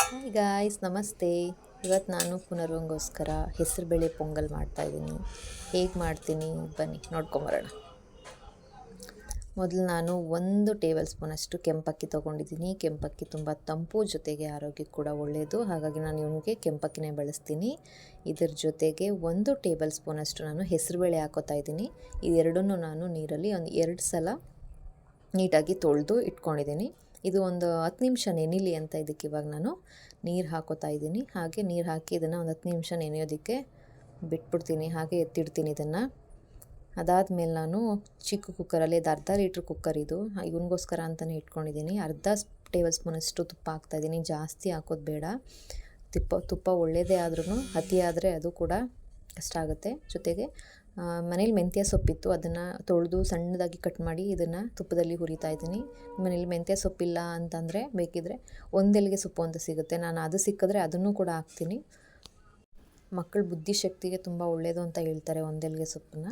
Hi guys ನಮಸ್ತೆ. ಇವತ್ತು ನಾನು ಪುನರ್ವಂಗೋಸ್ಕರ ಹೆಸರುಬೇಳೆ ಪೊಂಗಲ್ ಮಾಡ್ತಾಯಿದ್ದೀನಿ ಹೇಗೆ ಮಾಡ್ತೀನಿ? ಬನ್ನಿ ನೋಡ್ಕೊಂಬರೋಣ ಮೊದಲು ನಾನು ಒಂದು ಟೇಬಲ್ ಸ್ಪೂನಷ್ಟು ಕೆಂಪಕ್ಕಿ ತೊಗೊಂಡಿದ್ದೀನಿ. ಕೆಂಪಕ್ಕಿ ತುಂಬ ತಂಪು, ಜೊತೆಗೆ ಆರೋಗ್ಯಕ್ಕೆ ಕೂಡ ಒಳ್ಳೆಯದು ಹಾಗಾಗಿ ನಾನು ಇವನಿಗೆ ಕೆಂಪಕ್ಕಿನೇ ಬಳಸ್ತೀನಿ. ಇದರ ಜೊತೆಗೆ ಒಂದು ಟೇಬಲ್ ಸ್ಪೂನಷ್ಟು ನಾನು ಹೆಸರುಬೇಳೆ ಹಾಕೋತಾ ಇದ್ದೀನಿ. ಇದೆರಡನ್ನೂ ನಾನು ನೀರಲ್ಲಿ ಒಂದು ಎರಡು ಸಲ ನೀಟಾಗಿ ತೊಳೆದು ಇಟ್ಕೊಂಡಿದ್ದೀನಿ. ಇದು ಒಂದು ಹತ್ತು ನಿಮಿಷ ನೆನಿಲಿ ಅಂತ ಇದಕ್ಕೆ ಇವಾಗ ನಾನು ನೀರು ಹಾಕೋತಾ ಇದ್ದೀನಿ. ಹಾಗೆ ನೀರು ಹಾಕಿ ಇದನ್ನು ಒಂದು ಹತ್ತು ನಿಮಿಷ ನೆನೆಯೋದಕ್ಕೆ ಬಿಟ್ಬಿಡ್ತೀನಿ. ಹಾಗೆ ಎತ್ತಿಡ್ತೀನಿ ಇದನ್ನು. ಅದಾದಮೇಲೆ ನಾನು ಚಿಕ್ಕ ಕುಕ್ಕರಲ್ಲಿ ಇದು ಅರ್ಧ ಲೀಟ್ರ್ ಕುಕ್ಕರ್ ಇದು. ಇವನಿಗೋಸ್ಕರ ಅಂತಲೇ ಇಟ್ಕೊಂಡಿದ್ದೀನಿ. ಅರ್ಧ ಟೇಬಲ್ ಸ್ಪೂನಷ್ಟು ತುಪ್ಪ ಹಾಕ್ತಾಯಿದ್ದೀನಿ ಜಾಸ್ತಿ ಹಾಕೋದು ಬೇಡ. ತುಪ್ಪ ತುಪ್ಪ ಒಳ್ಳೆಯದೇ ಆದ್ರೂ ಅತಿ ಆದರೆ ಅದು ಕೂಡ ಕಷ್ಟ ಆಗುತ್ತೆ. ಜೊತೆಗೆ ಮನೇಲಿ ಮೆಂತ್ಯ ಸೊಪ್ಪಿತ್ತು. ಅದನ್ನು ತೊಳೆದು ಸಣ್ಣದಾಗಿ ಕಟ್ ಮಾಡಿ ಇದನ್ನು ತುಪ್ಪದಲ್ಲಿ ಹುರಿತಾ ಇದ್ದೀನಿ. ಮನೇಲಿ ಮೆಂತ್ಯ ಸೊಪ್ಪಿಲ್ಲ ಅಂತಂದರೆ ಬೇಕಿದ್ದರೆ ಒಂದೆಲ್ಗೆ ಸೊಪ್ಪು ಅಂತ ಸಿಗುತ್ತೆ. ನಾನು ಅದು ಸಿಕ್ಕಿದ್ರೆ ಅದನ್ನು ಕೂಡ ಹಾಕ್ತೀನಿ. ಮಕ್ಕಳ ಬುದ್ಧಿಶಕ್ತಿಗೆ ತುಂಬ ಒಳ್ಳೆಯದು ಅಂತ ಹೇಳ್ತಾರೆ ಒಂದೆಲ್ಲಿಗೆ ಸೊಪ್ಪನ್ನ.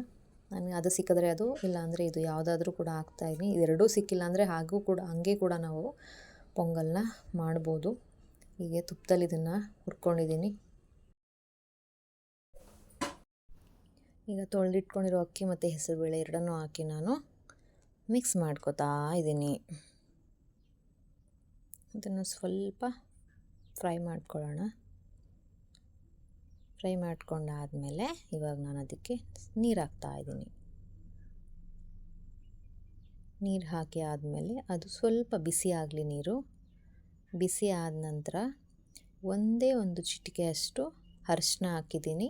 ನನಗೆ ಅದು ಸಿಕ್ಕಿದ್ರೆ ಅದು, ಇಲ್ಲಾಂದರೆ ಇದು ಯಾವುದಾದ್ರೂ ಕೂಡ ಹಾಕ್ತಾಯಿದ್ದೀನಿ ಇದೆರಡೂ ಸಿಕ್ಕಿಲ್ಲ ಅಂದರೆ ಹಾಗೂ ಕೂಡ, ಹಂಗೆ ಕೂಡ ನಾವು ಪೊಂಗಲ್ನ ಮಾಡ್ಬೋದು. ಹೀಗೆ ತುಪ್ಪದಲ್ಲಿ ಇದನ್ನು ಹುರ್ಕೊಂಡಿದ್ದೀನಿ. ಈಗ ತೊಳೆದಿಟ್ಕೊಂಡಿರೋ ಅಕ್ಕಿ ಮತ್ತು ಹೆಸರುಬೇಳೆ ಎರಡನ್ನೂ ಹಾಕಿ ನಾನು ಮಿಕ್ಸ್ ಮಾಡ್ಕೋತಾ ಇದ್ದೀನಿ. ಇದನ್ನು ಸ್ವಲ್ಪ ಫ್ರೈ ಮಾಡ್ಕೊಳ್ಳೋಣ. ಫ್ರೈ ಮಾಡ್ಕೊಂಡಾದಮೇಲೆ ಇವಾಗ ನಾನು ಅದಕ್ಕೆ ನೀರು ಹಾಕ್ತಾ ಇದ್ದೀನಿ. ನೀರು ಹಾಕಿ ಆದಮೇಲೆ ಅದು ಸ್ವಲ್ಪ ಬಿಸಿ ಆಗಲಿ ನೀರು. ಬಿಸಿ ಆದ ನಂತರ ಒಂದೇ ಒಂದು ಚಿಟಿಕೆಯಷ್ಟು ಅರಿಶಿನ ಹಾಕಿದ್ದೀನಿ.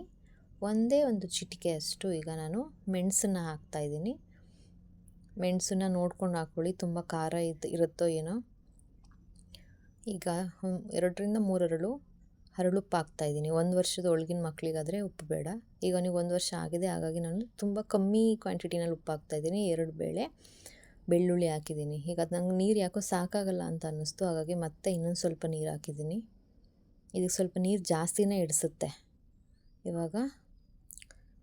ಒಂದೇ ಒಂದು ಚಿಟಿಕೆ ಅಷ್ಟು ಈಗ ನಾನು ಮೆಣಸನ್ನು ಹಾಕ್ತಾಯಿದ್ದೀನಿ ಮೆಣಸನ್ನ ನೋಡ್ಕೊಂಡು ಹಾಕ್ಕೊಳ್ಳಿ, ತುಂಬ ಖಾರ ಇದು, ಇರುತ್ತೋ ಏನೋ. ಈಗ ಎರಡರಿಂದ ಮೂರರಳು ಹರಳುಪ್ಪು ಹಾಕ್ತಾಯಿದ್ದೀನಿ ಒಂದು ವರ್ಷದ ಒಳಗಿನ ಮಕ್ಕಳಿಗಾದರೆ ಉಪ್ಪು ಬೇಡ. ಈಗ ನೀವು ಒಂದು ವರ್ಷ ಆಗಿದೆ, ಹಾಗಾಗಿ ನಾನು ತುಂಬ ಕಮ್ಮಿ ಕ್ವಾಂಟಿಟಿನಲ್ಲಿ ಉಪ್ಪು ಹಾಕ್ತಾಯಿದ್ದೀನಿ ಎರಡು ಬೇಳೆ ಬೆಳ್ಳುಳ್ಳಿ ಹಾಕಿದ್ದೀನಿ. ಈಗ ಅದು ನಂಗೆ ನೀರು ಯಾಕೋ ಸಾಕಾಗಲ್ಲ ಅಂತ ಅನ್ನಿಸ್ತು. ಹಾಗಾಗಿ ಮತ್ತೆ ಇನ್ನೊಂದು ಸ್ವಲ್ಪ ನೀರು ಹಾಕಿದ್ದೀನಿ. ಇದಕ್ಕೆ ಸ್ವಲ್ಪ ನೀರು ಜಾಸ್ತಿನೇ ಇಡಿಸುತ್ತೆ. ಇವಾಗ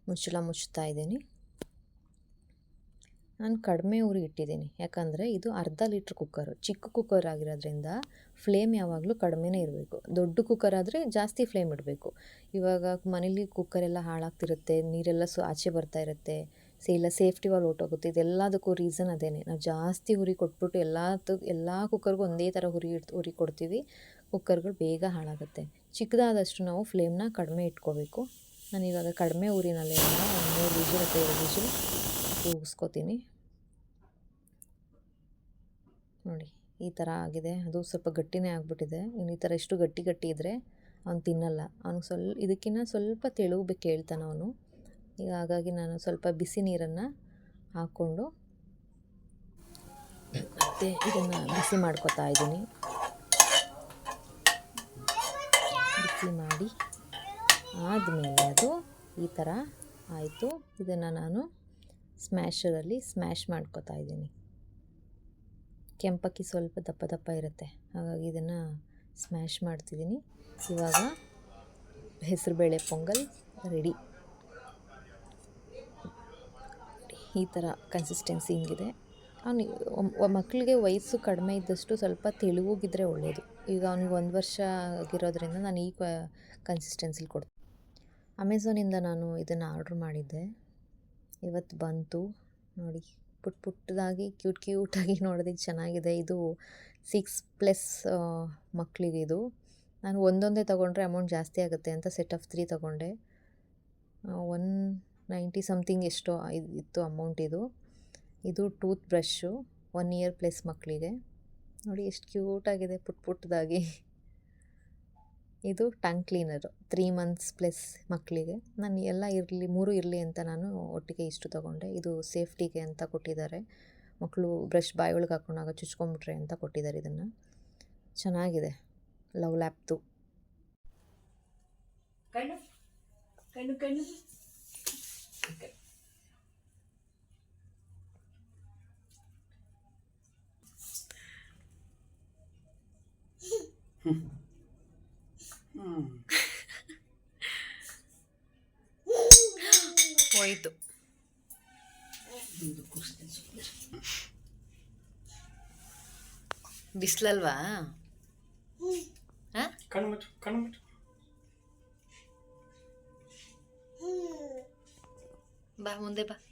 ಮುಚ್ಚಳ ಮುಚ್ಚುತ್ತಾ ಇದ್ದೀನಿ. ನಾನು ಕಡಿಮೆ ಉರಿ ಇಟ್ಟಿದ್ದೀನಿ. ಯಾಕಂದರೆ ಇದು ಅರ್ಧ ಲೀಟ್ರ್ ಕುಕ್ಕರು ಚಿಕ್ಕ ಕುಕ್ಕರ್ ಆಗಿರೋದ್ರಿಂದ ಫ್ಲೇಮ್ ಯಾವಾಗಲೂ ಕಡಿಮೆನೇ ಇರಬೇಕು. ದೊಡ್ಡ ಕುಕ್ಕರ್ ಆದರೆ ಜಾಸ್ತಿ ಫ್ಲೇಮ್ ಇಡಬೇಕು. ಇವಾಗ ಮನೇಲಿ ಕುಕ್ಕರೆಲ್ಲ ಹಾಳಾಗ್ತಿರುತ್ತೆ, ನೀರೆಲ್ಲ ಸೊ ಆಚೆ ಬರ್ತಾ ಇರುತ್ತೆ, ಸೊ ಇಲ್ಲ ಸೇಫ್ಟಿ ವಾಲ್ ಹೊಟ್ಟೋಗುತ್ತೆ ಇದೆಲ್ಲದಕ್ಕೂ ರೀಸನ್ ಅದೇನೆ. ನಾವು ಜಾಸ್ತಿ ಹುರಿ ಕೊಟ್ಬಿಟ್ಟು ಎಲ್ಲದು ಎಲ್ಲ ಕುಕ್ಕರ್ಗೂ ಒಂದೇ ಥರ ಹುರಿ ಹುರಿ ಕೊಡ್ತೀವಿ. ಕುಕ್ಕರ್ಗಳು ಬೇಗ ಹಾಳಾಗುತ್ತೆ. ಚಿಕ್ಕದಾದಷ್ಟು ನಾವು ಫ್ಲೇಮ್ನ ಕಡಿಮೆ ಇಟ್ಕೋಬೇಕು. ನಾನು ಇವಾಗ ಕಡಿಮೆ ಊರಿನಲ್ಲಿ ಒಂದು ಮೂರು ವಿಜಿಲ್ ಅಥವಾ ಎರಡು ವಿಜಿಲ್ ಕೂಗಿಸ್ಕೋತೀನಿ. ನೋಡಿ, ಈ ಥರ ಆಗಿದೆ. ಅದು ಸ್ವಲ್ಪ ಗಟ್ಟಿನೇ ಆಗಿಬಿಟ್ಟಿದೆ. ಇನ್ನು ಈ ಥರ ಎಷ್ಟು ಗಟ್ಟಿ ಗಟ್ಟಿ ಇದ್ದರೆ ಅವ್ನು ತಿನ್ನಲ್ಲ. ಅವ್ನಿಗೆ ಸ್ವಲ್ಪ ಇದಕ್ಕಿಂತ ಸ್ವಲ್ಪ ತೆಳುಗಬೇಕು ಹೇಳ್ತಾನೆ ಅವನು. ಈಗ ಹಾಗಾಗಿ ನಾನು ಸ್ವಲ್ಪ ಬಿಸಿ ನೀರನ್ನು ಹಾಕ್ಕೊಂಡು ಮತ್ತೆ ಇದನ್ನು ಬಿಸಿ ಮಾಡ್ಕೊತಾ ಇದ್ದೀನಿ. ಬಿಸಿ ಮಾಡಿ ಆದಮೇಲೆ ಅದು ಈ ಥರ ಆಯಿತು. ಇದನ್ನು ನಾನು ಸ್ಮ್ಯಾಶರಲ್ಲಿ ಸ್ಮ್ಯಾಶ್ ಮಾಡ್ಕೋತಾ ಇದ್ದೀನಿ. ಕೆಂಪಕ್ಕಿ ಸ್ವಲ್ಪ ದಪ್ಪ ದಪ್ಪ ಇರುತ್ತೆ. ಹಾಗಾಗಿ ಇದನ್ನು ಸ್ಮ್ಯಾಶ್ ಮಾಡ್ತಿದ್ದೀನಿ. ಇವಾಗ ಹೆಸರುಬೇಳೆ ಪೊಂಗಲ್ ರೆಡಿ. ಈ ಥರ ಕನ್ಸಿಸ್ಟೆನ್ಸಿ ಹಿಂಗಿದೆ. ಅವ್ನು ಮಕ್ಕಳಿಗೆ ವಯಸ್ಸು ಕಡಿಮೆ ಇದ್ದಷ್ಟು ಸ್ವಲ್ಪ ತೆಳುವಾಗಿದ್ದರೆ ಒಳ್ಳೆಯದು ಈಗ ಅವ್ನಿಗೆ ಒಂದು ವರ್ಷ ಆಗಿರೋದ್ರಿಂದ ನಾನು ಈ ಕನ್ಸಿಸ್ಟೆನ್ಸಿಲಿ ಕೊಡ್ತೀನಿ. ಅಮೆಝಾನಿಂದ ನಾನು ಇದನ್ನು ಆರ್ಡ್ರ್ ಮಾಡಿದ್ದೆ. ಇವತ್ತು ಬಂತು. ನೋಡಿ, ಪುಟ್ ಪುಟ್ಟದಾಗಿ ಕ್ಯೂಟ್ ಕ್ಯೂಟಾಗಿ ನೋಡೋದಕ್ಕೆ ಚೆನ್ನಾಗಿದೆ. ಇದು ಸಿಕ್ಸ್ ಪ್ಲಸ್ ಮಕ್ಕಳಿಗೆ ಇದು. ನಾನು ಒಂದೊಂದೇ ತೊಗೊಂಡ್ರೆ ಅಮೌಂಟ್ ಜಾಸ್ತಿ ಆಗುತ್ತೆ ಅಂತ ಸೆಟ್ ಆಫ್ ತ್ರೀ ತೊಗೊಂಡೆ. ಒನ್ ನೈಂಟಿ ಸಮಥಿಂಗ್ ಎಷ್ಟೋ ಇತ್ತು ಅಮೌಂಟ್ ಇದು. ಇದು tooth brush one year plus ಮಕ್ಕಳಿಗೆ ನೋಡಿ, ಎಷ್ಟು ಕ್ಯೂಟಾಗಿದೆ ಪುಟ್ ಪುಟ್ಟದಾಗಿ ಇದು tongue cleaner three months plus ಮಕ್ಕಳಿಗೆ ನಾನು ಎಲ್ಲ ಇರಲಿ ಮೂರು ಇರಲಿ ಅಂತ ನಾನು ಒಟ್ಟಿಗೆ ಇಷ್ಟು ತೊಗೊಂಡೆ. ಇದು ಸೇಫ್ಟಿಗೆ ಅಂತ ಕೊಟ್ಟಿದ್ದಾರೆ. ಮಕ್ಕಳು ಬ್ರಷ್ ಬಾಯಿ ಒಳಗೆ ಹಾಕೊಂಡಾಗ ಚುಚ್ಕೊಂಬಿಟ್ರೆ ಅಂತ ಕೊಟ್ಟಿದ್ದಾರೆ ಇದನ್ನು. ಚೆನ್ನಾಗಿದೆ ಲವ್ ಲ್ಯಾಪ್ದು. Mm-hmm. ಕಣ್ಣು ಹೋಯ್ತು. ಬಿಸ್ಲಲ್ವಾ? ಬಾ ಮುಂದೆ ಬಾ.